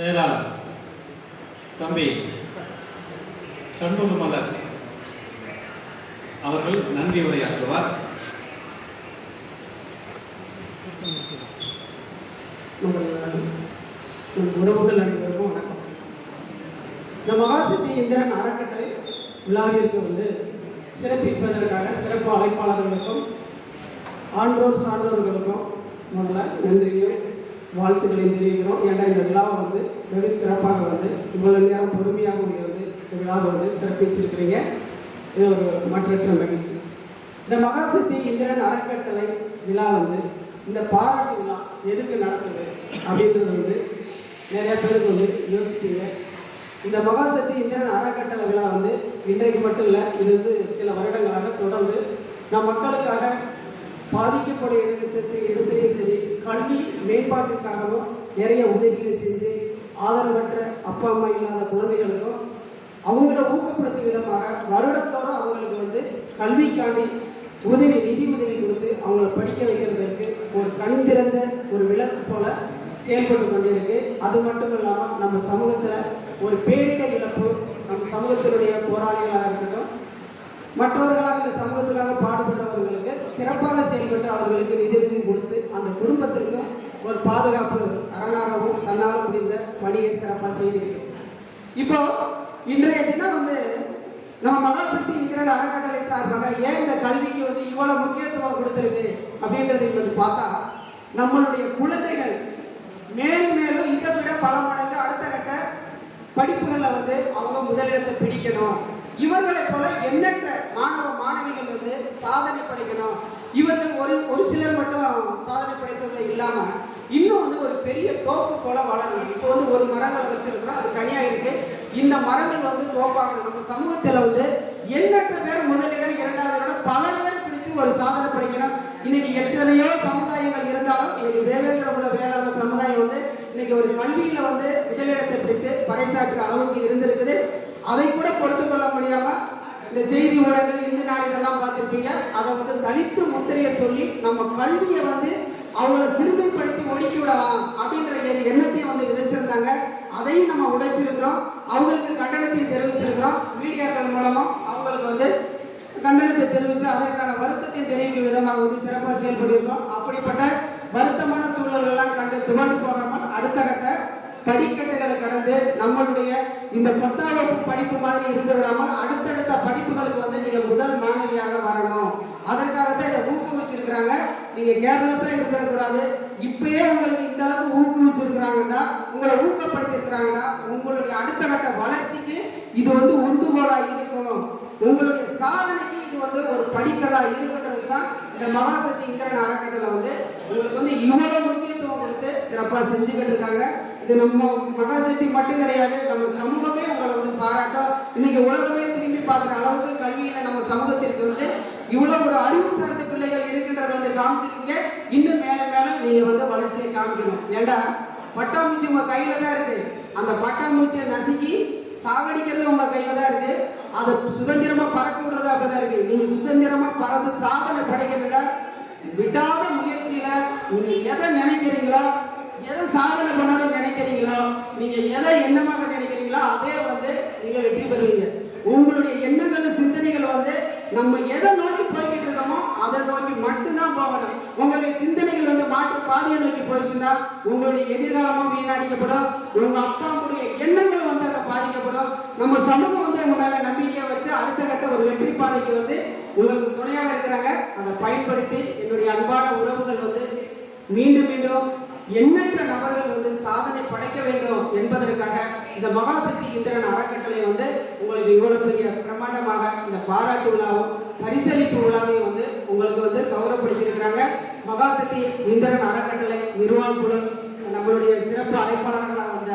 செயலாளர் தம்பி சண்முகமலர் அவர்கள் நன்றி உரையாற்றுவார். உறவுகள் அனைவருக்கும் வணக்கம் இந்த மகாசக்தி இந்திரன் அறக்கட்டளை விழாவிற்கு வந்து சிறப்பிப்பதற்காக சிறப்பு அழைப்பாளர்களுக்கும் ஆன்றோர் சான்றோர்களுக்கும் முதல்ல நன்றியும் வாழ்த்துக்களை தெரிவிக்கிறோம். ஏன்னா இந்த விழாவை வந்து வெகு சிறப்பாக வந்து இவ்வளவு நேரம் பொறுமையாக இருந்து இந்த விழாவை வந்து சிறப்பிச்சிருக்கிறீங்க. இது ஒரு மற்றற்ற மகிழ்ச்சி. இந்த மகாசக்தி இந்திரன் அறக்கட்டளை விழா வந்து இந்த பாராட்டு விழா எதுக்கு நடக்குது அப்படின்றது வந்து நிறைய பேருக்கு வந்து யோசிப்பீங்க இந்த மகாசக்தி இந்திரன் அறக்கட்டளை விழா வந்து இன்றைக்கு மட்டும் இல்லை இது வந்து சில வருடங்களாக தொடர்ந்து நம் மக்களுக்காக பாதிக்கப்படும் இடத்திற்கு இடத்துலையும் சரி கல்வி மேம்பாட்டிற்காகவும் நிறைய உதவிகளை செஞ்சு ஆதரவற்ற அப்பா அம்மா இல்லாத குழந்தைகளுக்கும் அவங்கள ஊக்கப்படுத்தும் விதமாக வருடத்தோட அவங்களுக்கு வந்து கல்விக்காண்டி உதவி நிதி உதவி கொடுத்து அவங்கள படிக்க வைக்கிறதுக்கு ஒரு கண் திறந்த ஒரு விளக்கு போல செயல்பட்டு கொண்டிருக்கு. அது மட்டும் இல்லாமல் நம்ம சமூகத்தில் ஒரு பேரிட இழப்பு நம் சமூகத்தினுடைய போராளிகளாக இருக்கட்டும் மற்றவர்களாக இந்த சமூகத்துக்காக பாடுபடுறவர்களுக்கு சிறப்பாக செயல்பட்டு அவர்களுக்கு நிதி உதவி கொடுத்து அந்த குடும்பத்திற்கும் ஒரு பாதுகாப்பு அரணாகவும் தன்னால் முடிந்த பணியை சிறப்பாக செய்திருக்கு இப்போ இன்றைய தினம் வந்து நம்ம மகாசக்தி இந்திரன் அறக்கட்டளை சார்பாக ஏன் இந்த கல்விக்கு வந்து இவ்வளவு முக்கியத்துவம் கொடுத்துருக்கு அப்படின்றதை வந்து பார்த்தா நம்மளுடைய குழந்தைகள் மேலும் மேலும் இதை விட பல மடங்கு அடுத்த கட்ட படிப்புகளில் வந்து அவங்க முதலிடத்தை பிடிக்கணும். இவர்களைப் போல எண்ணற்ற மாணவ மாணவிகள் வந்து சாதனை படைக்கணும். இவர்கள் ஒரு ஒரு சிலர் மட்டும் சாதனை படைத்தது இல்லாமல் இன்னும் வந்து ஒரு பெரிய தோப்பு போல வளரணும். இப்போ வந்து ஒரு மரங்கள் வச்சிருக்கிறோம். அது தனியாக இருக்கு. இந்த மரங்கள் வந்து தோப்பாகணும். நம்ம சமூகத்தில் வந்து எண்ணற்ற பேர் முதலிடம் இரண்டாவது இடம். பல பேர் பிடிச்சு ஒரு சாதனை படைக்கணும். இன்னைக்கு எத்தனையோ சமுதாயங்கள் இருந்தாலும் இன்னைக்கு தேவேந்திர குல வேளாண் சமுதாயம் வந்து இன்னைக்கு ஒரு கல்வியில வந்து முதலிடத்தை பிடித்து பறைசாற்றுற அளவுக்கு இருந்திருக்குது. அதை கூட பொறுத்து கொள்ள முடியாம இந்த செய்தி ஊடகங்கள் இந்து நாள் இதெல்லாம் பார்த்துருப்பீங்க. அதை வந்து தனித்து முத்திரையை சொல்லி நம்ம கல்வியை வந்து அவங்கள சிறுமைப்படுத்தி ஒடுக்கி விடலாம் அப்படின்ற எண்ணத்தையும் வந்து விதைச்சிருந்தாங்க. அதையும் நம்ம உடைச்சிருக்கிறோம். அவங்களுக்கு கண்டனத்தையும் தெரிவிச்சிருக்கிறோம். மீடியாக்கள் மூலமா அவங்களுக்கு வந்து கண்டனத்தை தெரிவித்து அதற்கான வருத்தத்தை தெரிவிக்கும் விதமாக வந்து சிறப்பாக செயல்பட்டிருக்கோம் அப்படிப்பட்ட வருத்தமான சூழல்கள்லாம் கண்டு துவண்டு போகாமல் அடுத்த கட்ட படிக்கட்டுகளை கடந்து நம்மளுடைய இந்த பத்தாம் வகுப்பு படிப்பு மாதிரி இருந்து விடாமல் அடுத்தடுத்த படிப்புகளுக்கு வந்து நீங்க முதல் மாணவியாக வரணும். அதற்காகத்தான் இதை ஊக்குவிச்சிருக்கிறாங்க. நீங்க கேர்லெஸ்ஸா இருந்துடக்கூடாது. இப்பயே உங்களுக்கு இந்த அளவுக்கு ஊக்குவிச்சிருக்கிறாங்கன்னா உங்களை ஊக்கப்படுத்திருக்கிறாங்கன்னா உங்களுடைய அடுத்த கட்ட வளர்ச்சிக்கு இது வந்து உந்துகோலா இருக்கும். உங்களுடைய சாதனைக்கு இது வந்து ஒரு படிக்கலா இருக்குன்றது தான் இந்த மகாசக்தி இந்திரன் அறக்கட்டளை வந்து உங்களுக்கு வந்து இவ்வளவு முக்கியத்துவம் கொடுத்து சிறப்பாக செஞ்சுக்கிட்டு இருக்காங்க. இது நம்ம மகாசக்தி மட்டும் கிடையாது நம்ம சமூகமே உங்களை வந்து பாராட்டும். இன்னைக்கு உலகமே திரும்பி பார்க்குற அளவுக்கு கல்வியில நம்ம சமூகத்திற்கு வந்து இவ்வளவு ஒரு அறிவு சார்ந்த பிள்ளைகள் இருக்கின்றதை வந்து காமிச்சிருக்கீங்க. இன்னும் மேல மேல நீங்க வந்து வளர்ச்சியை காமிக்கணும். ஏண்டா? பட்டாம்பூச்சி உங்க கையில தான் இருக்கு. அந்த பட்டாம்பூச்சியை நசுக்கி சாகடிக்கிறது உங்க கையில தான் இருக்கு. அதை சுதந்திரமா பறக்க விடுறது அப்படிதான் இருக்கு. நீங்க சுதந்திரமா பறந்து சாதனை படைக்கிறதுல விடாத முயற்சியில நீங்க எதை நினைக்கிறீங்களோ எதை சாதனை பண்ணணும்னு நினைக்கிறீங்களோ நீங்க எதை எண்ணமாக நினைக்கிறீங்களோ அதே வந்து நீங்க வெற்றி பெறுவீங்க. உங்களுடைய எண்ணங்கள் சிந்தனைகள் வந்து நம்ம எதை நோக்கி போய்கிட்டு இருக்கோமோ அதை நோக்கி மட்டும்தான் போகணும். உங்களுடைய சிந்தனைகள் வந்து மாற்று பாதையை நோக்கி போயிடுச்சுன்னா உங்களுடைய எதிர்காலமும் வீணடிக்கப்படும். உங்க அப்பா அம்மாவுடைய எண்ணங்கள் வந்து அங்கே பாதிக்கப்படும். நம்ம சமூகம் வந்து உங்க மேல நம்பிக்கையை வச்சு அடுத்த கட்ட ஒரு வெற்றி பாதைக்கு வந்து உங்களுக்கு துணையாக இருக்கிறாங்க. அதை பயன்படுத்தி என்னுடைய அன்பான உறவுகள் வந்து மீண்டும் மீண்டும் எண்ணற்ற நபர்கள் வந்து சாதனை படைக்க வேண்டும் என்பதற்காக இந்த மகாசக்தி இந்திரன் அறக்கட்டளை வந்து உங்களுக்கு இவ்வளவு பெரிய பிரம்மாண்டமாக இந்த பாராட்டு விழாவும் பரிசளிப்பு விழாவையும் வந்து உங்களுக்கு வந்து கௌரவப்படுத்தியிருக்கிறாங்க. மகாசக்தி இந்திரன் அறக்கட்டளை நிர்வாக குழு நம்மளுடைய சிறப்பு அழைப்பாளர்களாக வந்த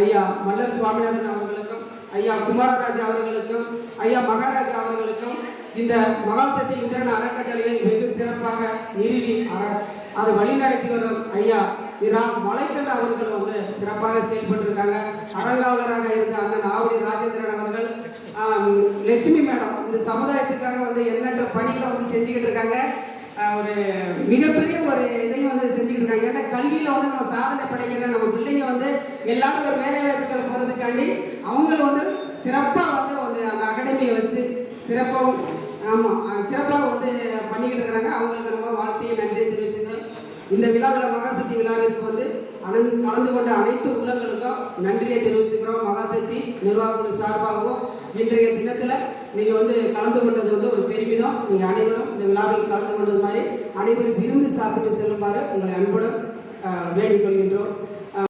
ஐயா மல்லர் சுவாமிநாதன் அவர்களுக்கும் ஐயா குமாரராஜா அவர்களுக்கும் ஐயா மகாராஜா அவர்களுக்கும் இந்த மகாசக்தி இந்திரன் அறக்கட்டளையை வெகு சிறப்பாக நிறுவி அற அதை வழிநடத்தி வரும் ஐயா இரா மலைக்கல் அவர்கள் வந்து சிறப்பாக செயல்பட்டிருக்காங்க. அறங்காவலராக இருந்த அண்ணன் ஆவடி ராஜேந்திரன் அவர்கள் லட்சுமி மேடம் இந்த சமுதாயத்துக்காக வந்து எண்ணற்ற பணிகளை வந்து செஞ்சுக்கிட்டு இருக்காங்க. ஒரு மிகப்பெரிய ஒரு இதையும் வந்து செஞ்சுக்கிட்டு இருக்காங்க. ஏன்னா கல்வியில் வந்து நம்ம சாதனை படைக்கணும் நம்ம பிள்ளைங்க வந்து எல்லாரும் ஒரு வேலை வாய்ப்புகள் போகிறதுக்காண்டி அவங்களும் வந்து சிறப்பாக வந்து வந்து அந்த அகாடமியை வச்சு சிறப்பாகவும் ஆமாம் சிறப்பாக வந்து பண்ணிக்கிட்டு இருக்கிறாங்க அவங்களுக்கு நம்ம வாழ்த்தையும் நன்றியை தெரிவிச்சுக்கிறோம் இந்த விழாவில் மகாசக்தி விழாவிற்கு வந்து அனந்து கலந்து கொண்ட அனைத்து உள்ளங்களுக்கும் நன்றியை தெரிவிச்சுக்கிறோம். மகாசக்தி நிர்வாகக்குழு சார்பாகவும் இன்றைய தினத்தில் நீங்கள் வந்து கலந்து கொண்டது வந்து ஒரு பெருமிதம். நீங்கள் அனைவரும் இந்த விழாவில் கலந்து கொண்டது மாதிரி அனைவரும் விருந்து சாப்பிட்டு செல்லுமாறு உங்களை அன்புடன் வேண்டிக் கொள்கின்றோம்